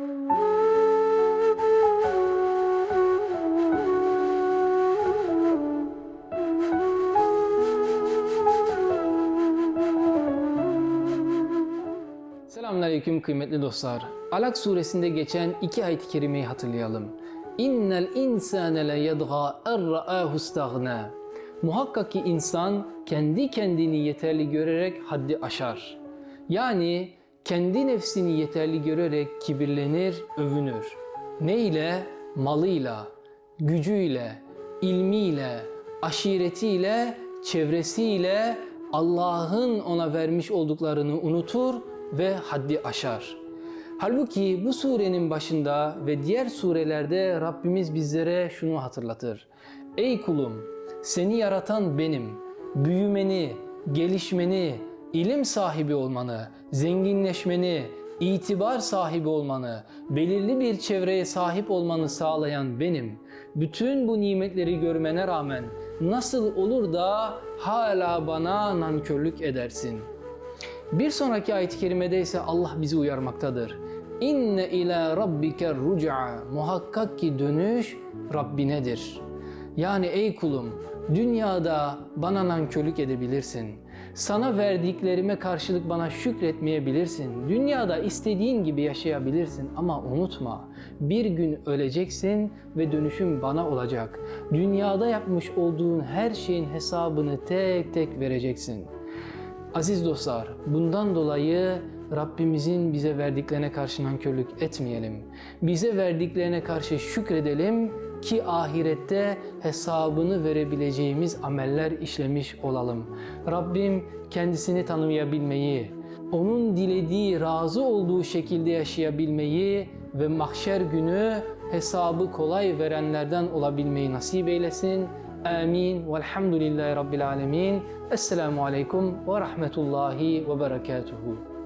Selamünaleyküm kıymetli dostlar. Alak suresinde geçen iki ayet-i kerimeyi hatırlayalım. İnnel insane le yedgâ erra'âhu istagna. Muhakkak ki insan kendi kendini yeterli görerek haddi aşar. Yani kendi nefsini yeterli görerek kibirlenir, övünür. Ne ile? Malıyla, gücüyle, ilmiyle, aşiretiyle, çevresiyle Allah'ın ona vermiş olduklarını unutur ve haddi aşar. Halbuki bu surenin başında ve diğer surelerde Rabbimiz bizlere şunu hatırlatır. Ey kulum seni yaratan benim. Büyümeni, gelişmeni, ilim sahibi olmanı, zenginleşmeni, itibar sahibi olmanı, belirli bir çevreye sahip olmanı sağlayan benim. Bütün bu nimetleri görmene rağmen nasıl olur da hala bana nankörlük edersin?'' Bir sonraki ayet-i kerimede ise Allah bizi uyarmaktadır. İnne ila rabbike ruca. Muhakkak ki dönüş Rabbinedir. Yani ey kulum, dünyada bana nankörlük edebilirsin. Sana verdiklerime karşılık bana şükretmeyebilirsin. Dünyada istediğin gibi yaşayabilirsin ama unutma. Bir gün öleceksin ve dönüşüm bana olacak. Dünyada yapmış olduğun her şeyin hesabını tek tek vereceksin.'' Aziz dostlar, bundan dolayı Rabbimizin bize verdiklerine karşı nankörlük etmeyelim. Bize verdiklerine karşı şükredelim ki ahirette hesabını verebileceğimiz ameller işlemiş olalım. Rabbim kendisini tanıyabilmeyi, onun dilediği, razı olduğu şekilde yaşayabilmeyi ve mahşer günü hesabı kolay verenlerden olabilmeyi nasip eylesin. Amin. Velhamdülillahi Rabbil alemin. Esselamu aleyküm ve rahmetullahi ve berekatuhu.